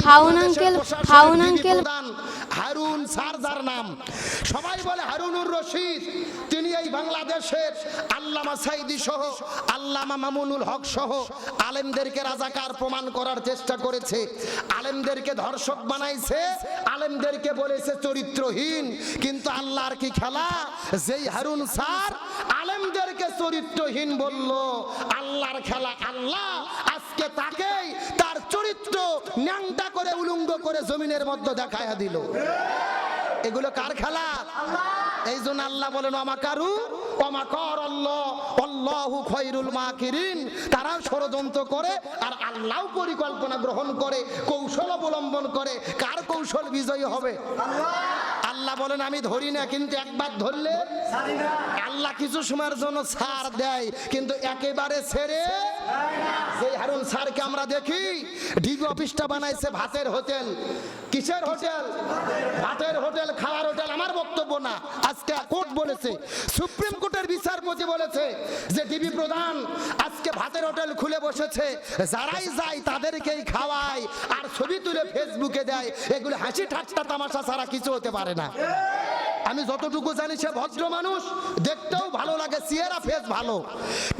হাউন uncle, হাউন uncle. Harun Sardar নাম। সবাই বলে হারুনুর রশিদ। তিনি এই বাংলাদেশের আল্লামা সাইদি সহ আল্লামা মামুনুল হক সহ আলেমদেরকে রাজাকার প্রমাণ করার চেষ্টা করেছে। আলেমদেরকে ধর্ষক বানাইছে আলেমদেরকে বলেছে চরিত্রহীন। কিন্তু আল্লাহর কি খেলা? যেই হারুন স্যার আলেমদেরকে চরিত্রহীন বলল আল্লাহর খেলা আল্লাহ আজকে তার চরিত্র ন্যাংটা করে উলুঙ্গ করে জমিনের মধ্যে দেখায় দিল। এগুলো কার খেলা? এই জন্য আল্লাহ বলেন অমাকারু অমাকর অল্লাহ অল্লাহু খৈরুল তারাও ষড়যন্ত্র করে আর আল্লাহ পরিকল্পনা গ্রহণ করে, কৌশল অবলম্বন করে। কার কৌশল বিজয়ী হবে? আল্লাহ বলেন আমি ধরি না কিন্তু একবার ধরলে আল্লাহ কিছু সময়ের জন্য ছাড় দেয় কিন্তু একেবারে ছেড়ে সেই হারুন স্যারকে আমরা দেখি ডিবি অফিসটা বানাইছে ভাতের হোটেল। কিসের হোটেল? ভাতের হোটেল খাওয়ার হোটেল। আমার বক্তব্য না। আজকে কোর্ট বলেছে, সুপ্রিম কোর্টের বিচারপতি বলেছে যে ডিবি প্রধান আজকে ভাতের হোটেল খুলে বসেছে, যারাই যায় তাদেরকেই খাওয়ায় আর ছবি তুলে ফেসবুকে দেয়, এগুলো হাসি ঠাট্টা তামাশা ছাড়া কিছু হতে পারে না। আমি যতটুকু জানি সে ভদ্র মানুষ, দেখতেও ভালো লাগে সিয়েরা ফেস ভালো।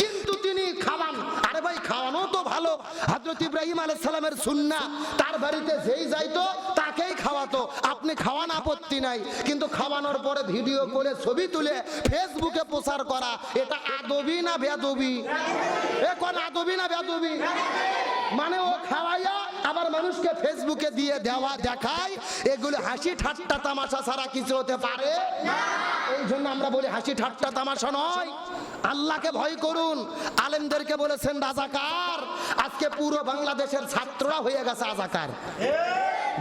কিন্তু তিনি খাওয়ান আরে ভাই, খাওয়ানো তো ভালো। হজরত ইব্রাহিম সালামের সুন্না তার বাড়িতে যেই যাইতো, তাকেই খাওয়াতো। আপনি খাওয়ান আপত্তি নাই, কিন্তু খাওয়ানোর পরে ভিডিও করে ছবি তুলে ফেসবুকে প্রচার করা, এটা আদবি না বেদবি এখন আদবি না বেদবি মানে ও খাওয়াইয়া আবার মানুষকে ফেসবুকে দিয়ে দেওয়া দেখায়, এগুলো হাসি ঠাট্টা তামাশা ছাড়া কিছু হতে পারে? এই জন্য আমরা বলি হাসি ঠাট্টা তামাশা নয়। আল্লাহকে ভয় করুন। আলেমদেরকে বলেছেন রাজাকার আজকে পুরো বাংলাদেশের ছাত্ররা হয়ে গেছে রাজাকার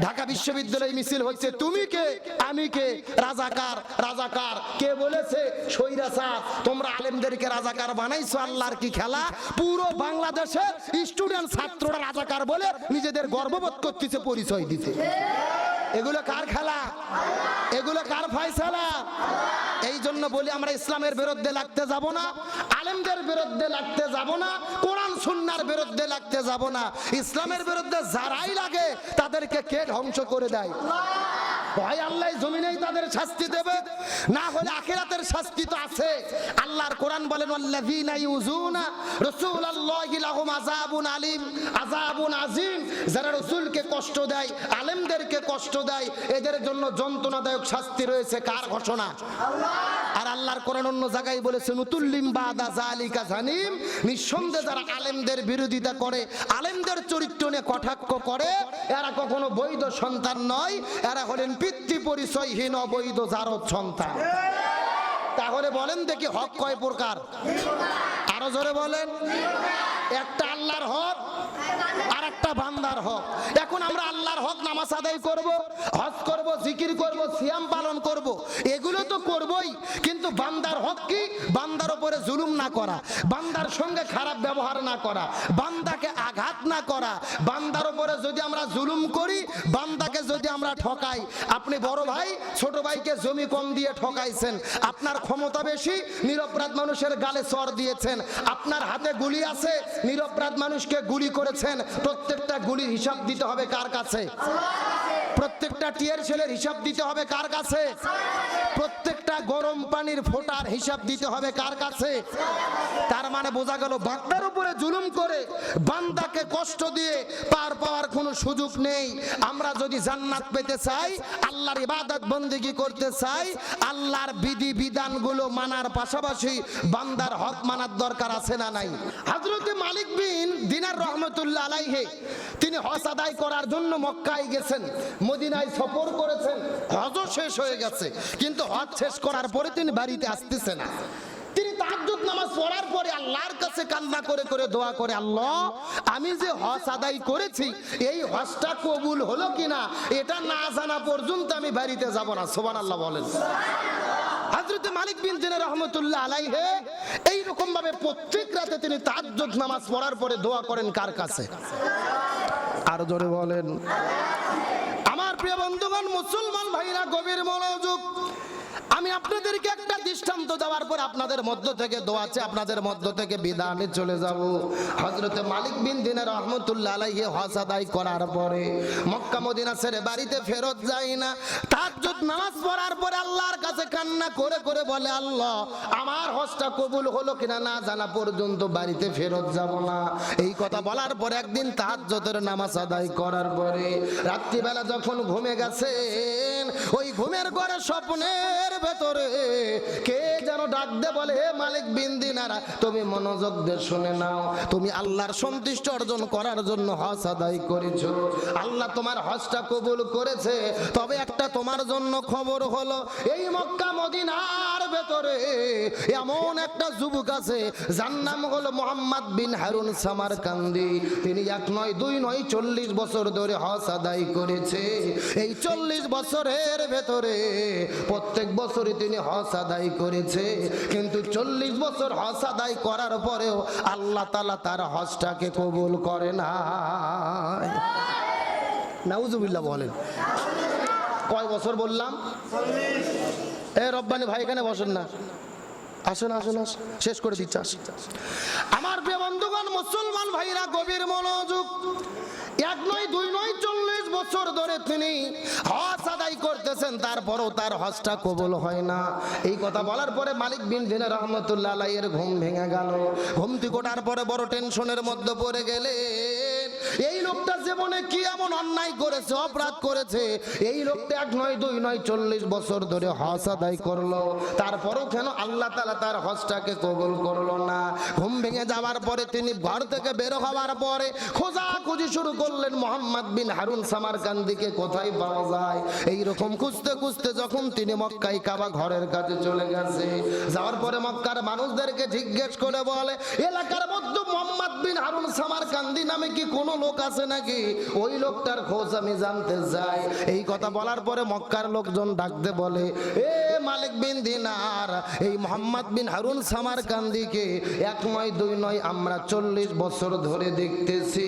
ঢাকা বিশ্ববিদ্যালয় মিছিল হচ্ছে তুমি কে? আমি কে? রাজাকার রাজাকার। কে বলেছে? তোমরা আলেমদেরকে রাজাকার বানাইছো, আল্লাহর কি খেলা? পুরো বাংলাদেশের স্টুডেন্ট ছাত্ররা রাজাকার বলে নিজেদের গর্ববোধ করতেছে, পরিচয় দিতে এগুলো কার খেলা? এগুলো কার ফয়সালা? জন্য বলি আমরা ইসলামের বিরুদ্ধে লাগতে যাব না, আলেমদের বিরুদ্ধে লাগতে যাব না, কোরআন সুন্নার বিরুদ্ধে লাগতে যাব না। ইসলামের বিরুদ্ধে যারাই লাগে, তাদেরকে কে ধ্বংস করে দেয়? হয় আল্লাহ জমিনেই তাদের শাস্তি দেবে, না হলে আখিরাতের শাস্তি তো আছে। আল্লাহর কোরআন বলেন আল্লাযীনা ইউযুনা রাসূলুল্লাহি লাহুম আযাবুন আলিম আযাবুন আযীম। যারা রাসূলকে কষ্ট দেয়, আলেমদেরকে কষ্ট দেয়, এদের জন্য যন্ত্রণাদায়ক শাস্তি রয়েছে। কার ঘোষণা? আর আল্লাহর কোরআন অন্য জায়গায় বলেছেন উতুল্লিম বাদা জালিকা জানিম। নিঃসন্দেহে যারা আলেমদের বিরোধিতা করে, আলেমদের চরিত্র নিয়ে কটাক্ষ করে, এরা কখনো বৈধ সন্তান নয়, এরা হলেন পিতৃ পরিচয়হীন অবৈধ জারদ সন্তান। তাহলে বলেন দেখি হক কয় প্রকার? আরও জোরে বলেন। একটা আল্লাহর হক আর একটা বান্দার হক। এখন আমরা আল্লাহর হক নামাজ আদায় করব, হজ করব, জিকির করব, সিয়াম পালন করব। এগুলো তো করবই। কিন্তু বান্দার হক কি? উপরে জুলুম না করা, বান্দার সঙ্গে খারাপ ব্যবহার না করা, বান্দাকে আঘাত না করা, বান্দার উপরে যদি আমরা জুলুম করি, বান্দাকে যদি আমরা ঠকাই, আপনি বড় ভাই, ছোট ভাইকে জমি কম দিয়ে ঠকাইছেন, আপনার ক্ষমতা বেশি, নিরপরাধ মানুষের গালে চর দিয়েছেন, আপনার হাতে গুলি আছে, নিরপরাধ মানুষকে গুলি করেছেন, প্রত্যেকটা গুলির হিসাব দিতে হবে কার কাছে? প্রত্যেকটা টিয়ার ছেলের হিসাব দিতে হবে কার কাছে? প্রত্যেকটা গরম পানির ফোটার হিসাব দিতে হবে কার কাছে? তার মানে বোঝা গেল বান্দার উপরে জুলুম করে, বান্দাকে কষ্ট দিয়ে পার পাওয়ার কোনো সুযোগ নেই। আমরা যদি জান্নাত পেতে চাই, আল্লাহর ইবাদত বন্দিগি করতে চাই, আল্লাহর বিধি বিধানগুলো মানার পাশাপাশি বান্দার হক মানার দরকার আছে না নাই? হযরতে মালিক বিন দিনার রহমতুল্লাহ আলাইহে, তিনি হজ আদায় করার জন্য মক্কায় গেছেন, মদিনায় সফর করেছেন, হজও শেষ হয়ে গেছে। কিন্তু হজ শেষ করার পরে তিনি বাড়িতে আসতেছে না তিনি তাহাজ্জুদ নামাজ পড়ার পরে আল্লাহর কাছে কান্না করে করে দোয়া করে আল্লাহ আমি যে হজ আদায় করেছি এই হজটা কবুল হলো কিনা এটা না জানা পর্যন্ত আমি বাড়িতে যাব না। সুবহানাল্লাহ বলেন। হযরত মালিক বিন দিনার রহমতুল্লাহ আলাইহে এই রকম ভাবে প্রত্যেক রাতে তিনি তাহাজ্জুদ নামাজ পড়ার পরে দোয়া করেন কার কাছে? আর জোরে বলেন। আমার প্রিয় বন্ধুগণ মুসলমান ভাইরা গভীর মনোযোগ আমি আপনাদেরকে একটা দৃষ্টান্ত দেওয়ার পর আপনাদের মধ্য থেকে দোয়া আছে, আপনাদের মধ্য থেকে বিধানে চলে যাব। হজরতে মালিক বিন দিনের রহমতুল্লাহ আলাইহি হজ আদায় করার পরে মক্কা মদিনা ছেড়ে বাড়িতে ফেরত যায় না। তাহাজ্জুদ নামাজ পড়ার পরে আল্লাহর কাছে কান্না করে করে বলে, আল্লাহ, আমার হজটা কবুল হলো কিনা না জানা পর্যন্ত বাড়িতে ফেরত যাব না। এই কথা বলার পরে একদিন তাহাজ্জুদের নামাজ আদায় করার পরে রাত্রিবেলা যখন ঘুমে গেছেন ওই ঘুমের ঘরে স্বপ্নের ভেতরে কে যেন ডাক দে বলে হে মালিক বিন্দি নারা তুমি মনোযোগ দিয়ে শুনে নাও। তুমি আল্লাহর সন্তুষ্ট অর্জন করার জন্য হজ আদায় করেছ। আল্লাহ তোমার হজটা কবুল করেছে। তবে একটা তোমার জন্য খবর হলো, এই মক্কা মদিনার ভেতরে। এমন একটা যুবক আছে, যার নাম হলো Mohammad bin Harun Samarkandi তিনি এক নয়, দুই নয়, চল্লিশ বছর ধরে হস আদায় করেছে। এই চল্লিশ বছরের ভেতরে প্রত্যেক বছরই তিনি হজ আদায় করেছে। কিন্তু চল্লিশ বছর হজ আদায় করার পরেও আল্লাহ তালা তার হজটাকে কবুল করে না নাউজুবিল্লাহ বলেন। কয় বছর বললাম? এ রব্বানি ভাই, এখানে বসেন না। আসুন আসুন শেষ করে দিচ্ছে আমার প্রিয় বন্ধুগণ, মুসলমান ভাইরা, গভীর মনোযোগ। এক নয়, দুই নয়, চল্লিশ বছর ধরে তিনি হজ আদায় করতেছেন, তারপরও তার হজটা কবল হয় না। এই কথা বলার পরে মালিক বিন দিনে রহমতুল্লাহ আলাইয়ের ঘুম ভেঙে গেল। ঘুম থেকে ওঠার পরে বড় টেনশনের মধ্যে পড়ে গেলেন। এই লোকটা জীবনে কি এমন অন্যায় করেছে, অপরাধ করেছে? এই লোকটা এক নয়, দুই নয়, চল্লিশ বছর ধরে হজ আদায় করল। তারপরও কেন আল্লাহ তালা তার হজটাকে কবুল করল না? ঘুম ভেঙে যাওয়ার পরে তিনি ঘর থেকে বের হওয়ার পরে খোঁজা খুঁজি শুরু করলেন মোহাম্মদ বিন হারুন সামারকান্দিকে, কোথায় পাওয়া যায়? এই রকম খুঁজতে খুঁজতে যখন তিনি মক্কাই কাবা ঘরের কাছে চলে গেছে, যাওয়ার পরে মক্কার মানুষদেরকে জিজ্ঞেস করে বলে, এলাকার মধ্যে মোহাম্মদ বিন হারুন সামারকান্দি নামে কি কোনো লোক আছে নাকি? ওই লোকটার খোঁজ আমি জানতে চাই। এই কথা বলার পরে মক্কার লোকজন ডাকতে বলে, এ মালিক বিন দিনার, এই মোহাম্মদ বিন হারুন সামারকান্দিকে এক নয়, দুই নয় আমরা চল্লিশ বছর ধরে দেখতেছি।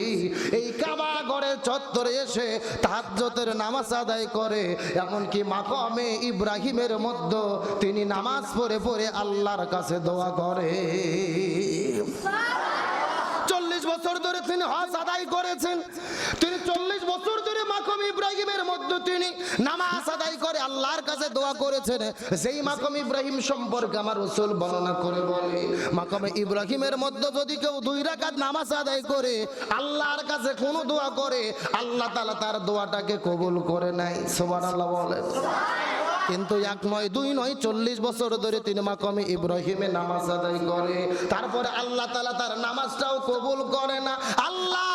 এই কাবা গড়ের চত্বরে এসে তাহাজ্জতের নামাজ আদায় করে, এমনকি মাকামে ইব্রাহিমের মধ্যে তিনি নামাজ পড়ে পড়ে আল্লাহর কাছে দোয়া করে। বছর ধরে তিনি হজ আদায় করেছেন। তিনি চল্লিশ বছর মাকম ইব্রাহিমের তিনি নামাজ আদায় করে আল্লাহর কাছে দোয়া করেছেন। সেই মাকম ইব্রাহিম সম্পর্কে আমার রসুল বর্ণনা করে বলে মাকম ইব্রাহিমের মধ্যে যদি কেউ দুই নামাজ আদায় করে, আল্লাহর কাছে কোনো দোয়া করে, আল্লাহ তালা তার দোয়াটাকে কবুল করে নাই আল্লাহ কিন্তু এক নয়, দুই নয়, চল্লিশ বছর ধরে তিনি মাকমে ইব্রাহিমে নামাজ আদায় করে। তারপরে আল্লাহ তালা তার নামাজটাও কবুল করে না। আল্লাহর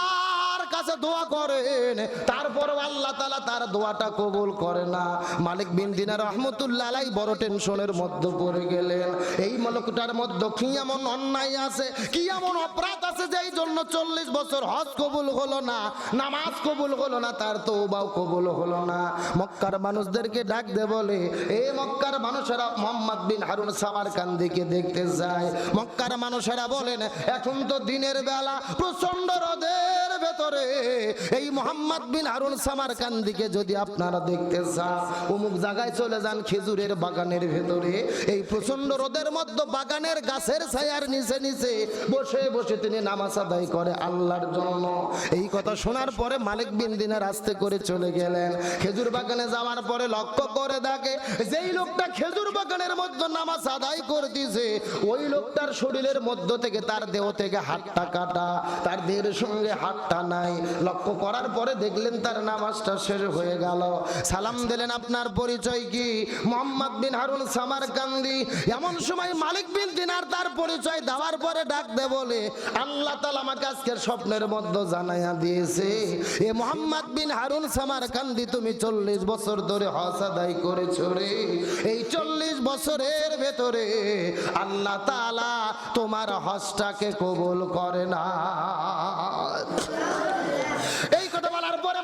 কাছে দোয়া করেন তারপর আল্লাহ তালা তার দোয়াটা কবুল করে না। মালিক বিন দিনা রহমতুল্লাহ আলাই বড় টেনশনের মধ্যে পড়ে গেলেন। এই মলকটার মধ্যে কি এমন অন্যায় আছে, কি এমন অপরাধ আছে যে এই জন্য চল্লিশ বছর হজ কবুল হলো না, নামাজ কবুল হলো না, তার তো তৌবাও কবুল হলো না। মক্কার মানুষদেরকে ডাক দে বলে, এ মক্কার মানুষেরা মোহাম্মদ বিন হারুন সামারকান্দিকে দেখতে যায়। মক্কার মানুষেরা বলেন, এখন তো দিনের বেলা প্রচণ্ড রোদের ভেতরে এই মোহাম্মদ বিন হারুন সামারকান্দিকে যদি আপনারা দেখতে চান, অমুক জায়গায় চলে যান খেজুরের বাগানের ভেতরে। এই প্রচণ্ড রোদের মধ্যে বাগানের গাছের ছায়ার নিচে নিচে বসে বসে তিনি নামাজ আদায় করে আল্লাহর জন্য। এই কথা শোনার পরে মালিক বিন দিনের আস্তে করে চলে গেলেন। খেজুর বাগানে যাওয়ার পরে লক্ষ্য করে দেখে, যেই লোকটা খেজুর বাগানের মধ্যে নামাজ আদায় করতেছে, ওই লোকটার শরীরের মধ্য থেকে তার দেহ থেকে হাতটা কাটা, তার দেহের সঙ্গে হাতটা নাই। লক্ষ্য করার পরে দেখলেন তার নামাজটা শেষ হয়ে গেল। সালাম দিলেন, আপনার পরিচয় কি? Mohammad bin Harun Samarkandi এমন সময় মালিক বিন দিনার তার পরিচয় দেওয়ার পরে ডাক দে বলে, আল্লাহ তালা আমাকে আজকের স্বপ্নের মধ্যে জানাইয়া দিয়েছে। এ Mohammad bin Harun Samarkandi তুমি চল্লিশ বছর ধরে হজ আদায় করেছ রে। এই চল্লিশ বছরের ভেতরে আল্লাহ তালা তোমার হজটাকে কবুল করে না এই কথা বলার পরে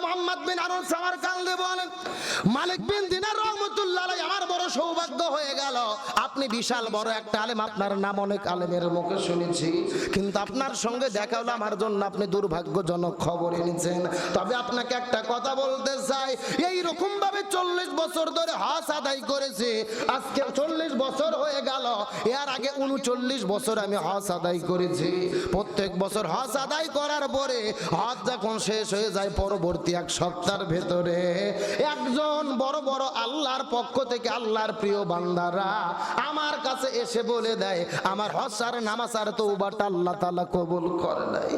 আপনার সঙ্গে দেখা হলো, আমার জন্য আপনি দুর্ভাগ্যজনক খবর এনেছেন। তবে আপনাকে একটা কথা বলতে চাই, এই রকম ভাবে চল্লিশ বছর ধরে হজ আদায় করেছে। আজকে চল্লিশ বছর হয়ে গেল, এর আগে উনচল্লিশ বছর আমি হজ আদায় করেছি। প্রত্যেক বছর হজ আদায় করার পরে হজ যখন শেষ হয়ে যায়, পরবর্তী এক সপ্তাহের ভেতরে। একজন বড় বড় আল্লাহর পক্ষ থেকে আল্লাহর প্রিয় বান্দারা আমার কাছে এসে বলে দেয়, আমার হসার নামাসার তো আল্লাহ তালা কবুল করে নাই।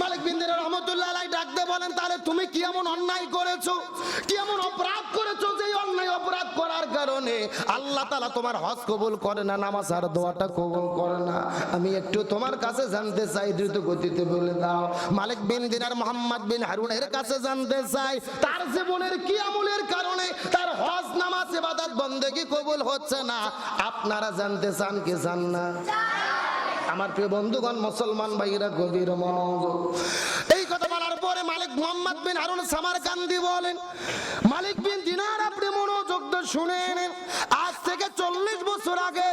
মালিক বিন্দির রহমতুল্লাহ আলাই ডাকতে বলেন, তাহলে তুমি কি এমন অন্যায় করেছ? কি এমন অপরাধ করেছ যে অন্যায় অপরাধ করার কারণে আল্লাহ তালা তোমার হজ কবুল করে না, নামাজ আর দোয়াটা কবুল করে না? আমি একটু তোমার কাছে জানতে চাই, দ্রুত গতিতে বলে দাও। মালিক বিন দিনার মোহাম্মদ বিন হারুনের কাছে জানতে চাই, তার জীবনের কি আমলের কারণে তার হজ, নামাজ, ইবাদত, বন্দেগী কবুল হচ্ছে না? আপনারা জানতে চান কি চান না? আমার প্রিয় বন্ধুগণ, মুসলমান ভাইরা গভীর মনোযোগ। এই কথা বলার পরে মালিক মোহাম্মদ বিন হারুন সামারকান্দি বলেন, মালিক বিন দিনার আপনি মনোযোগ শুনে নেন থেকে চল্লিশ বছর আগে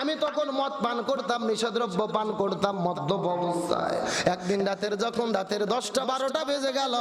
আমি তখন মদ পান করতাম নিষেদ্রব্য পান করতাম মদ্যপ অবস্থায়। একদিন রাতের যখন রাতের দশটা বারোটা বেজে গেল,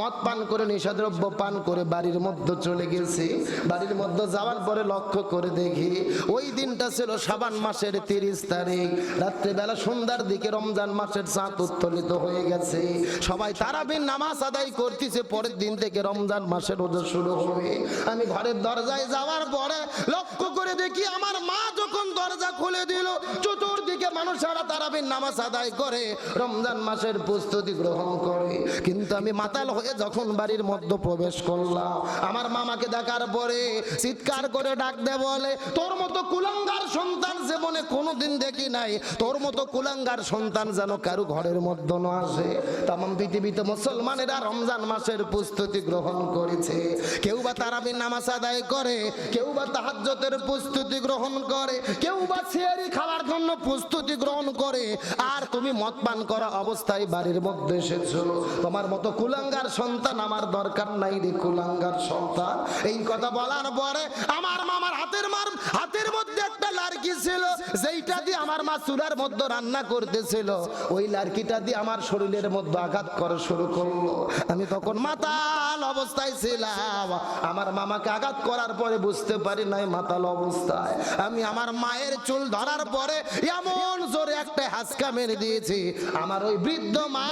মদ পান করে নিষেদ্রব্য পান করে বাড়ির মধ্যে চলে গেছি। বাড়ির মধ্যে যাওয়ার পরে লক্ষ্য করে দেখি, ওই দিনটা ছিল সাবান মাসের তিরিশ তারিখ। রাত্রিবেলা সন্ধ্যার দিকে রমজান মাসের চাঁদ উত্তোলিত হয়ে গেছে। সবাই তারাবির নামাজ আদায় করতেছে, পরের দিন থেকে রমজান মাসের রোজা শুরু হবে। আমি ঘরের দরজায় যাওয়ার পরে লক্ষ্য করে দেখি আমার মা যখন দরজা খুলে দিল, চতুর্দিকে মানুষেরা তারাবির নামাজ আদায় করে, রমজান মাসের প্রস্তুতি গ্রহণ করে। কিন্তু আমি মাতাল হয়ে যখন বাড়ির মধ্যে প্রবেশ করলাম, আমার মামাকে দেখার পরে চিৎকার করে ডাক দে বলে, তোর মতো কুলাঙ্গার সন্তান জীবনে কোনোদিন দেখি নাই, তোর মতো কুলাঙ্গার সন্তান যেন কারও ঘরের মধ্যে না আসে। তাম পৃথিবীতে মুসলমানেরা রমজান মাসের প্রস্তুতি গ্রহণ করেছে। কেউ বা তারাবির নামাজ আদায় করে, কেউ বা তাহাজ্জতের প্রস্তুতি গ্রহণ করে। কেউ বা সিয়ারি খাওয়ার জন্য প্রস্তুতি গ্রহণ করে। আর তুমি মদ পান করা অবস্থায় বাড়ির মধ্যে এসেছ। তোমার মতো কুলাঙ্গার সন্তান আমার দরকার নাই রে কুলাঙ্গার সন্তান। এই কথা বলার পরে আমার মামার হাতের মার হাতের মধ্যে একটা যেইটা দিয়ে আমার মা চুলার মধ্যে রান্না করতেছিল, ওই লার্কিটা দিয়ে আমার শরীরের মধ্যে আঘাত করা শুরু করল। আমি তখন মাতাল অবস্থায় ছিলাম। আমার মামাকে আঘাত করার পরে বুঝতে পারি নাই মাতাল অবস্থায়। আমি আমার মায়ের চুল ধরার পরে এমন জোরে একটা হাসকা মেরে দিয়েছি। আমার ওই বৃদ্ধ মা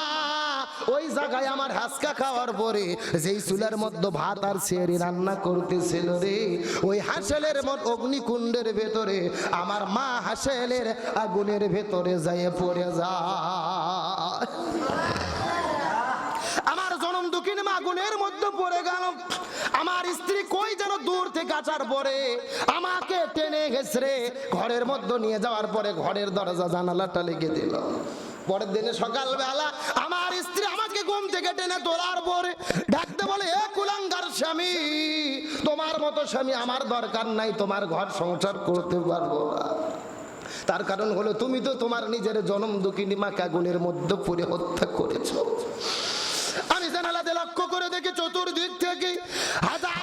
ওই জায়গায় আমার হাসকা খাওয়ার পরে যেই চুলার মধ্যে ভাত আর সেরি রান্না করতেছিল রে, ওই হাসেলের মত অগ্নিকুণ্ডের ভেতরে আমার মা হাসেলের আগুনের ভেতরে যায় পড়ে যা আমার জনম দুঃখিন আগুনের মধ্যে পড়ে গেল। আমার স্ত্রী কই যেন দূর থেকে আসার পরে আমাকে টেনে গেছে ঘরের মধ্যে নিয়ে যাওয়ার পরে ঘরের দরজা জানালাটা লেগে দিল। পরের দিনে সকালবেলা আমার স্ত্রী আমাকে ঘুম থেকে টেনে তোলার পরে ডাকতে বলে, এ কুলাঙ্গার স্বামী, তোমার মতো স্বামী আমার দরকার নাই, তোমার ঘর সংসার করতে পারব না। তার কারণ হলো, তুমি তো তোমার নিজের জনম দুঃখিনী মা কাগুনের মধ্যে পড়ে হত্যা করেছ। আমি জানালাতে লক্ষ্য করে দেখি, চতুর্দিক থেকে হাজার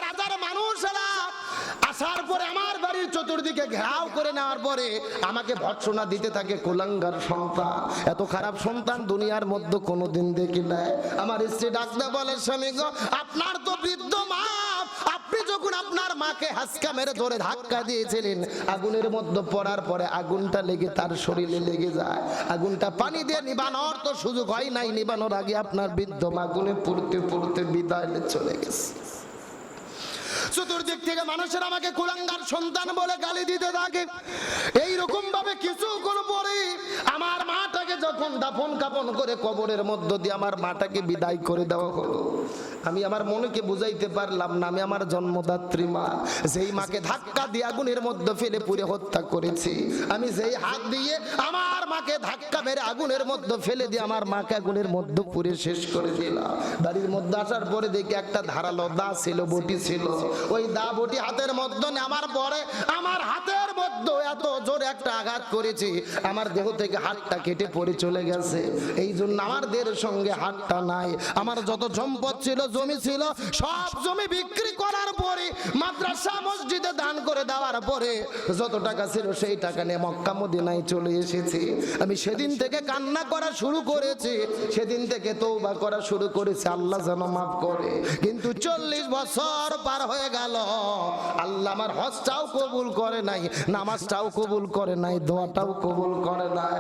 আসার পরে আমার বাড়ির চতুর্দিকে ঘেরাও করে নেওয়ার পরে আমাকে ভৎসনা দিতে থাকে কুলাঙ্গার সন্তান। এত খারাপ সন্তান দুনিয়ার মধ্যে কোনোদিন দেখি নাই। আমার স্ত্রী ডাকতে বলে, স্বামী গো, আপনার তো বৃদ্ধ মা। আপনি যখন আপনার মাকে হাসকা মেরে ধরে ধাক্কা দিয়েছিলেন, আগুনের মধ্যে পড়ার পরে আগুনটা লেগে তার শরীরে লেগে যায়। আগুনটা পানি দিয়ে নিবানোর তো সুযোগ হয় নাই। নিবানোর আগে আপনার বৃদ্ধ মা আগুনে পড়তে পড়তে বিদায় চলে গেছে। চতুর্দিক থেকে মানুষের আমাকে কুলাঙ্গার সন্তান বলে গালি দিতে থাকে। এই রকম ভাবে কিছুক্ষণ পরে আমার মাটাকে যখন দাফন কাপন করে কবরের মধ্য দিয়ে আমার মাটাকে বিদায় করে দেওয়া হলো। আমি আমার মনকে বুঝাইতে পারলাম না, আমি আমার জন্মদাত্রী মা। যেই মাকে ধাক্কা দিয়ে আগুনের মধ্যে ফেলে পুড়ে হত্যা করেছি, আমি যেই হাত দিয়ে আমার মাকে ধাক্কা মেরে আগুনের মধ্যে ফেলে দিয়ে আমার মাকে আগুনের মধ্যে পুড়ে শেষ করে দিলাম। বাড়ির মধ্যে আসার পরে দেখি একটা ধারালো দা ছিল, বটি ছিল। ওই দা বটি হাতের মধ্যে আমার পরে আমার হাতের মধ্যে এত জোরে একটা আঘাত করেছি। আমার দেহ থেকে হাতটা কেটে পড়ে চলে গেছে। এই জন্য আমার দেহের সঙ্গে হাতটা নাই। আমার যত সম্পদ ছিল, জমি ছিল, সব জমি বিক্রি করার পরে, মাদ্রাসা, মসজিদে দান করে দেওয়ার পরে যত টাকা ছিল, সেই টাকা নিয়ে মক্কা, মদিনায় চলে এসেছি। আমি সেদিন থেকে কান্না করা শুরু করেছি। সেদিন থেকে তৌবা করা শুরু করেছি। আল্লাহ যেন মাফ করে। কিন্তু চল্লিশ বছর পার হয়ে গেল। আল্লাহ আমার হজটাও কবুল করে নাই, নামাজটাও কবুল করে নাই, দোয়াটাও কবুল করে নাই।